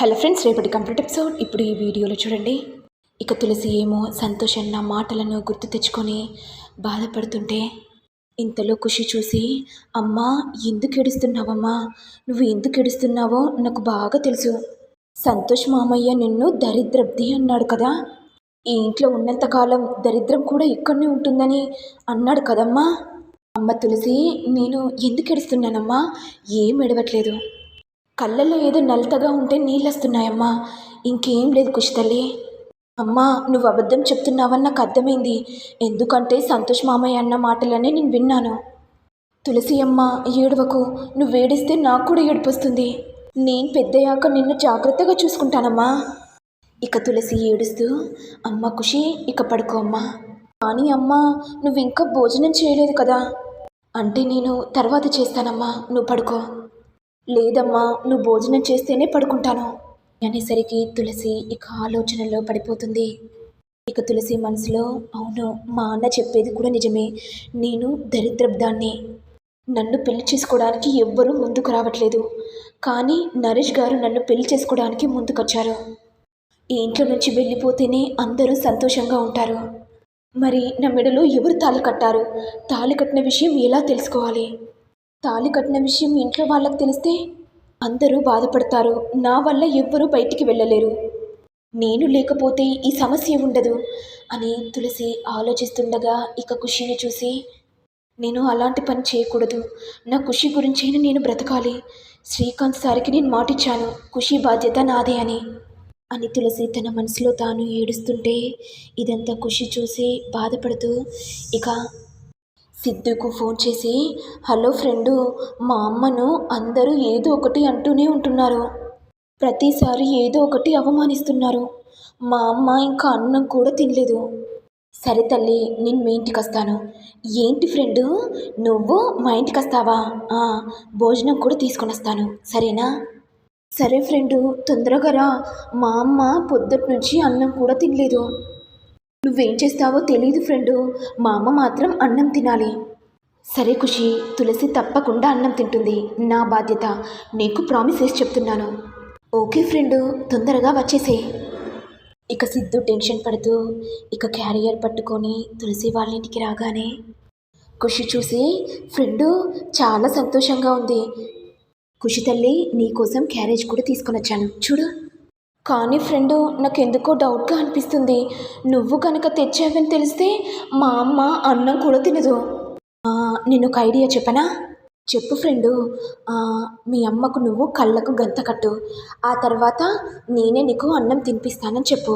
Hello friends రేపటి complete episode. ఇప్పుడు ఈ వీడియోలో చూడండి. ఇక తులసి ఏమో సంతోష్ అన్న మాటలను గుర్తు తెచ్చుకొని బాధపడుతుంటే ఇంతలో ఖుషి చూసి అమ్మా ఎందుకు ఏడుస్తున్నావమ్మా? నువ్వు ఎందుకు ఏడుస్తున్నావో నాకు బాగా తెలుసు. సంతోష్ మామయ్య నిన్ను దరిద్రబ్ది అన్నాడు కదా. ఈ ఇంట్లో ఉన్నంతకాలం దరిద్రం కూడా ఇక్కడనే ఉంటుందని అన్నాడు కదమ్మా. అమ్మ తులసి నేను ఎందుకు ఏడుస్తున్నానమ్మా? ఏం ఎడవట్లేదు కళ్ళల్లో ఏదో నలతగా ఉంటే నీళ్ళు వస్తున్నాయమ్మా ఇంకేం లేదు కుషితల్లి. అమ్మా నువ్వు అబద్ధం చెప్తున్నావని నాకు అర్థమైంది. ఎందుకంటే సంతోష్ మామయ్య అన్న మాటలనే నేను విన్నాను. తులసి అమ్మ ఏడవకు. నువ్వు ఏడిస్తే నాకు కూడా ఏడుపు వస్తుంది నేను పెద్దయ్యాక నిన్ను జాగ్రత్తగా చూసుకుంటానమ్మా. ఇక తులసి ఏడుస్తూ అమ్మ ఖుషి ఇక పడుకో అమ్మా. కానీ అమ్మా నువ్వు ఇంకా భోజనం చేయలేదు కదా. అంటే నేను తర్వాత చేస్తానమ్మా. నువ్వు పడుకో. లేదమ్మా నువ్వు భోజనం చేస్తేనే పడుకుంటాను. అనేసరికి తులసి ఇక ఆలోచనలో పడిపోతుంది. ఇక తులసి మనసులో అవును మా అన్న చెప్పేది కూడా నిజమే. నేను దరిద్రబ్దాన్ని. నన్ను పెళ్ళి చేసుకోవడానికి ఎవ్వరూ ముందుకు రావట్లేదు. కానీ నరేష్ గారు నన్ను పెళ్ళి చేసుకోవడానికి ముందుకొచ్చారు. ఈ ఇంట్లో నుంచి వెళ్ళిపోతేనే అందరూ సంతోషంగా ఉంటారు. మరి నా మెడలో ఎవరు తాళి కట్టారు? తాళి కట్టిన విషయం ఎలా తెలుసుకోవాలి? తాళి కట్టిన విషయం ఇంట్లో వాళ్ళకి తెలిస్తే అందరూ బాధపడతారు. నా వల్ల ఎవ్వరూ బయటికి వెళ్ళలేరు. నేను లేకపోతే ఈ సమస్య ఉండదు అని తులసి ఆలోచిస్తుండగా ఇక ఖుషిని చూసి నేను అలాంటి పని చేయకూడదు. నా ఖుషి గురించైనా నేను బ్రతకాలి. శ్రీకాంత్ సారికి నేను మాటిచ్చాను. ఖుషి బాధ్యత నాదే అని. అని తులసి తన మనసులో తాను ఏడుస్తుంటే ఇదంతా ఖుషి చూసి బాధపడుతూ ఇక సిద్ధుకు ఫోన్ చేసి హలో ఫ్రెండు మా అమ్మను అందరూ ఏదో ఒకటి అంటూనే ఉంటున్నారు. ప్రతిసారి ఏదో ఒకటి అవమానిస్తున్నారు. మా అమ్మ ఇంకా అన్నం కూడా తినలేదు. సరే తల్లి నేను మీ ఇంటికి వస్తాను. ఏంటి ఫ్రెండు నువ్వు మా ఇంటికి వస్తావా? ఆ, భోజనం కూడా తీసుకొని వస్తాను. సరేనా? సరే ఫ్రెండు తొందరగా రా. మా అమ్మ పొద్దుటి నుంచి అన్నం కూడా తినలేదు. నువ్వేం చేస్తావో తెలియదు ఫ్రెండు. మా అమ్మ మాత్రం అన్నం తినాలి. సరే ఖుషి తులసి తప్పకుండా అన్నం తింటుంది. నా బాధ్యత. నీకు ప్రామిస్ చేసి చెప్తున్నాను. ఓకే ఫ్రెండు తొందరగా వచ్చేసే ఇక సిద్ధు టెన్షన్ పడుతూ ఇక క్యారియర్ పట్టుకొని తులసి వాళ్ళ ఇంటికి రాగానే ఖుషి చూసి ఫ్రెండు చాలా సంతోషంగా ఉంది. ఖుషి తల్లి నీకోసం క్యారేజ్ కూడా తీసుకొని వచ్చాను చూడు కానీ ఫ్రెండు నాకు ఎందుకో డౌట్గా అనిపిస్తుంది. నువ్వు కనుక తెచ్చావని తెలిస్తే మా అమ్మ అన్నం కూడా తినదు. నేను ఒక ఐడియా చెప్పనా? చెప్పు ఫ్రెండు. మీ అమ్మకు నువ్వు కళ్ళకు గంత కట్టు. ఆ తర్వాత నేనే నీకు అన్నం తినిపిస్తానని చెప్పు.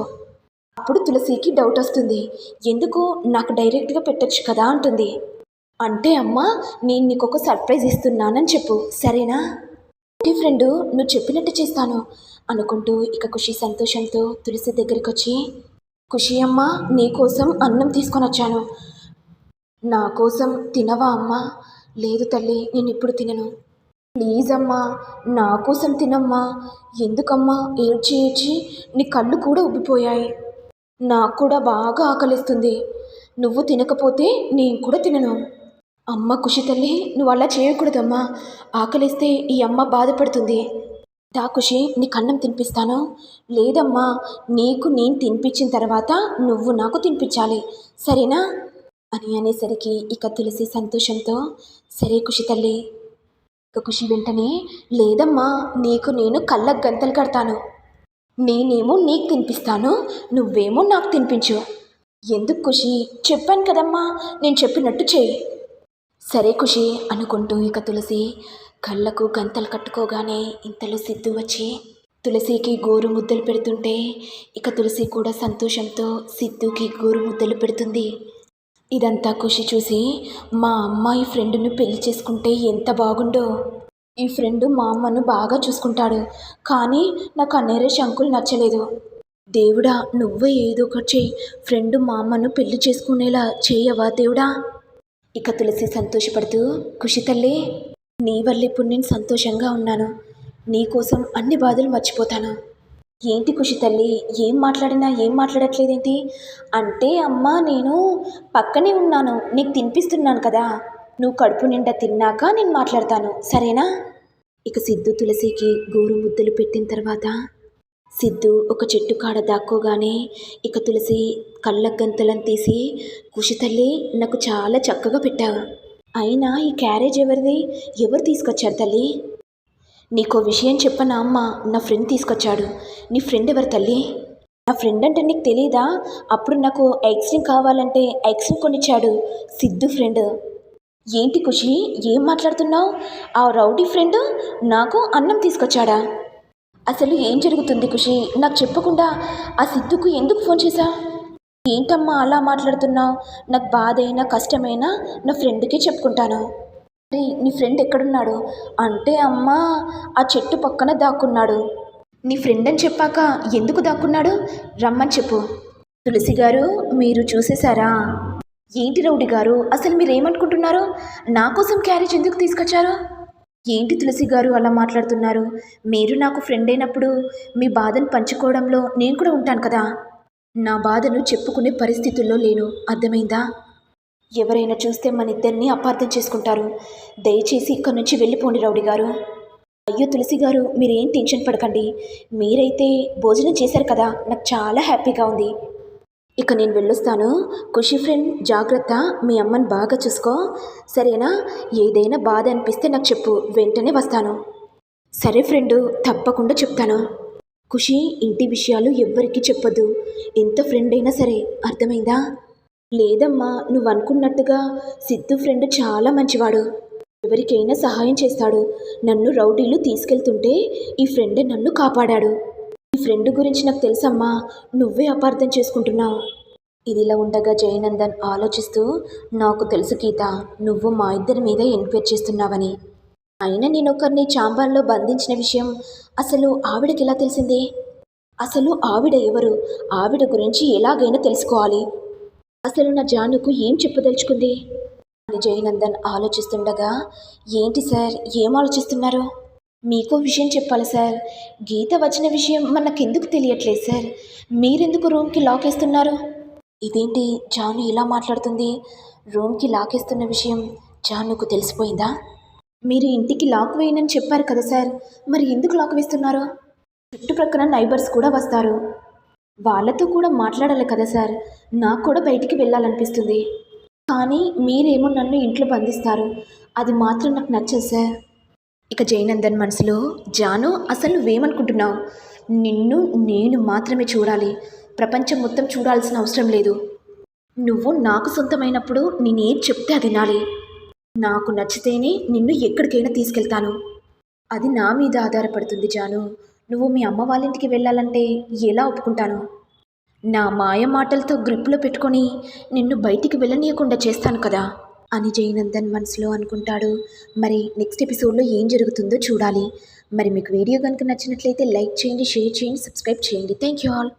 అప్పుడు తులసికి డౌట్ వస్తుంది. ఎందుకు? నాకు డైరెక్ట్గా పెట్టచ్చు కదా అంటుంది. అంటే అమ్మ నేను నీకు ఒక సర్ప్రైజ్ ఇస్తున్నానని చెప్పు. సరేనా? ఓకే ఫ్రెండు నువ్వు చెప్పినట్టు చేస్తాను. అనుకుంటూ ఇక ఖుషి సంతోషంతో తులసి దగ్గరికి వచ్చి ఖుషి అమ్మ నీ కోసం అన్నం తీసుకొని వచ్చాను. నా కోసం తినవా అమ్మా? లేదు తల్లి నేను ఇప్పుడు తినను. ప్లీజ్ అమ్మా నా కోసం తినమ్మా. ఎందుకమ్మా? ఏడ్చి ఏడ్చి నీ కళ్ళు కూడా ఉబ్బిపోయాయి నాకు కూడా బాగా ఆకలిస్తుంది. నువ్వు తినకపోతే నేను కూడా తినను. అమ్మ ఖుషి తల్లి నువ్వు అలా చేయకూడదమ్మా. ఆకలిస్తే ఈ అమ్మ బాధపడుతుంది. దా ఖుషి నీకు అన్నం తినిపిస్తాను? లేదమ్మా నీకు నేను తినిపించిన తర్వాత నువ్వు నాకు తినిపించాలి. సరేనా? అని అనేసరికి ఇక తులసి సంతోషంతో సరే ఖుషి తల్లి. ఇక ఖుషి వెంటనే లేదమ్మా నీకు నేను కళ్ళకు గంతలు కడతాను. నేనేమో నీకు తినిపిస్తాను నువ్వేమో నాకు తినిపించు. ఎందుకు ఖుషి చెప్పాను కదమ్మా నేను చెప్పినట్టు చెయ్యి. సరే ఖుషి అనుకుంటూ ఇక తులసి కళ్ళకు గంతలు కట్టుకోగానే ఇంతలో సిద్ధు వచ్చి తులసికి గోరు ముద్దలు పెడుతుంటే ఇక తులసి కూడా సంతోషంతో సిద్ధుకి గోరు ముద్దలు పెడుతుంది. ఇదంతా ఖుషి చూసి మా అమ్మాయి ఫ్రెండ్ను పెళ్ళి చేసుకుంటే ఎంత బాగుండో. ఈ ఫ్రెండ్ మా అమ్మను బాగా చూసుకుంటాడు కానీ నాకు ఆ శంకులు అంకుల్ నచ్చలేదు. దేవుడా నువ్వే ఏదో ఒకటి చెయ్యి. ఫ్రెండ్ మా అమ్మను పెళ్ళి చేసుకునేలా చేయవా దేవుడా? ఇక తులసి సంతోషపడుతూ ఖుషి తల్లి నీ వల్ల ఇప్పుడు నేను సంతోషంగా ఉన్నాను. నీకోసం అన్ని బాధలు మర్చిపోతాను. ఏంటి ఖుషి తల్లి? ఏం మాట్లాడినా ఏం మాట్లాడట్లేదేంటి? అంటే అమ్మ నేను పక్కనే ఉన్నాను. నీకు తినిపిస్తున్నాను కదా. నువ్వు కడుపు నిండా తిన్నాక నేను మాట్లాడతాను. సరేనా? ఇక సిద్ధు తులసికి గోరు ముద్దలు పెట్టిన తర్వాత సిద్ధు ఒక చెట్టు కాడ దాక్కోగానే ఇక తులసి కళ్ళ గంతలను తీసి కుషి తల్లి నాకు చాలా చక్కగా పెట్టావు. అయినా ఈ క్యారేజ్ ఎవరిది? ఎవరు తీసుకొచ్చారు తల్లి? నీకో విషయం చెప్పనా అమ్మ? నా ఫ్రెండ్ తీసుకొచ్చాడు. నీ ఫ్రెండ్ ఎవరు తల్లి? నా ఫ్రెండ్ అంటే నీకు తెలియదా అప్పుడు నాకు ఐస్క్రీమ్ కావాలంటే ఐస్క్రీమ్ కొనిచ్చాడు సిద్ధు ఫ్రెండ్. ఏంటి ఖుషి ఏం మాట్లాడుతున్నావు? ఆ రౌడీ ఫ్రెండ్ నాకు అన్నం తీసుకొచ్చాడా? అసలు ఏం జరుగుతుంది ఖుషి? నాకు చెప్పకుండా ఆ సిద్ధుకు ఎందుకు ఫోన్ చేశా? ఏంటమ్మా అలా మాట్లాడుతున్నావు? నాకు బాధ అయినా కష్టమైనా నా ఫ్రెండ్కే చెప్పుకుంటాను. మరి నీ ఫ్రెండ్ ఎక్కడున్నాడు? అంటే అమ్మా ఆ చెట్టు పక్కన దాక్కున్నాడు. నీ ఫ్రెండ్ అని చెప్పాక ఎందుకు దాక్కున్నాడు? రమ్మని చెప్పు. తులసి గారు మీరు చూసేశారా? ఏంటి రౌడి గారు? అసలు మీరు ఏమనుకుంటున్నారు నా కోసం క్యారేజ్ ఎందుకు తీసుకొచ్చారు? ఏంటి తులసి గారు అలా మాట్లాడుతున్నారు? మీరు నాకు ఫ్రెండ్ అయినప్పుడు మీ బాధను పంచుకోవడంలో నేను కూడా ఉంటాను కదా? నా బాధను చెప్పుకునే పరిస్థితుల్లో లేను. అర్థమైందా? ఎవరైనా చూస్తే మన ఇద్దరిని అపార్థం చేసుకుంటారు. దయచేసి ఇక్కడి నుంచి వెళ్ళిపోండి రౌడి గారు. అయ్యో తులసి గారు మీరేం టెన్షన్ పడకండి. మీరైతే భోజనం చేశారు కదా? నాకు చాలా హ్యాపీగా ఉంది. ఇక నేను వెళ్ళొస్తాను. ఖుషి ఫ్రెండ్ జాగ్రత్త. మీ అమ్మని బాగా చూసుకో. సరేనా? ఏదైనా బాధ అనిపిస్తే నాకు చెప్పు. వెంటనే వస్తాను. సరే ఫ్రెండు తప్పకుండా చెప్తాను. ఖుషి ఇంటి విషయాలు ఎవ్వరికీ చెప్పొద్దు. ఎంత ఫ్రెండ్ అయినా సరే అర్థమైందా? లేదమ్మా నువ్వు అనుకున్నట్టుగా సిద్ధు ఫ్రెండ్ చాలా మంచివాడు. ఎవరికైనా సహాయం చేస్తాడు. నన్ను రౌడీలు తీసుకెళ్తుంటే ఈ ఫ్రెండే నన్ను కాపాడాడు. నీ ఫ్రెండ్ గురించి నాకు తెలుసమ్మా. నువ్వే అపార్థం చేసుకుంటున్నావు. ఇదిలా ఉండగా జయనందన్ ఆలోచిస్తూ నాకు తెలుసు గీత నువ్వు మా ఇద్దరి మీద ఎన్క్వైర్ చేస్తున్నావని. అయినా నేను ఒకరిని చాంబార్లో బంధించిన విషయం అసలు ఆవిడకి ఎలా తెలిసింది? అసలు ఆవిడ ఎవరు? ఆవిడ గురించి ఎలాగైనా తెలుసుకోవాలి. అసలు నా జానుకు ఏం చెప్పదలుచుకుంది? అని జయనందన్ ఆలోచిస్తుండగా ఏంటి సార్? ఏం ఆలోచిస్తున్నారు? మీకో విషయం చెప్పాలి సార్. గీత వచ్చిన విషయం మనకెందుకు తెలియట్లేదు సార్? మీరెందుకు రూమ్కి లాక్ వేస్తున్నారు ఇదేంటి జాను ఇలా మాట్లాడుతుంది? రూమ్కి లాక్ వేస్తున్న విషయం జానుకు తెలిసిపోయిందా? మీరు ఇంటికి లాక్ వేయనని చెప్పారు కదా సార్. మరి ఎందుకు లాక్ వేస్తున్నారు? చుట్టుప్రక్కల నైబర్స్ కూడా వస్తారు. వాళ్ళతో కూడా మాట్లాడాలి కదా సార్. నాకు కూడా బయటికి వెళ్ళాలనిపిస్తుంది. కానీ మీరేమో నన్ను ఇంట్లో బంధిస్తారు. అది మాత్రం నాకు నచ్చదు సార్. ఇక జయనందన్ మనసులో జాను అసలు నువ్వేమనుకుంటున్నావు? నిన్ను నేను మాత్రమే చూడాలి. ప్రపంచం మొత్తం చూడాల్సిన అవసరం లేదు. నువ్వు నాకు సొంతమైనప్పుడు నేనేం చెప్తే అది వినాలి నాకు నచ్చితేనే నిన్ను ఎక్కడికైనా తీసుకెళ్తాను. అది నా మీద ఆధారపడుతుంది జాను. నువ్వు మీ అమ్మ వాళ్ళింటికి వెళ్ళాలంటే ఎలా ఒప్పుకుంటాను? నా మాయ మాటలతో గ్రిప్లో పెట్టుకొని నిన్ను బయటికి వెళ్ళనీయకుండా చేస్తాను కదా. అని జయనందన్ మనసులో అనుకుంటాడు. మరి నెక్స్ట్ ఎపిసోడ్లో ఏం జరుగుతుందో చూడాలి. మరి మీకు వీడియో కనుక నచ్చినట్లయితే లైక్ చేయండి షేర్ చేయండి సబ్స్క్రైబ్ చేయండి. Thank you all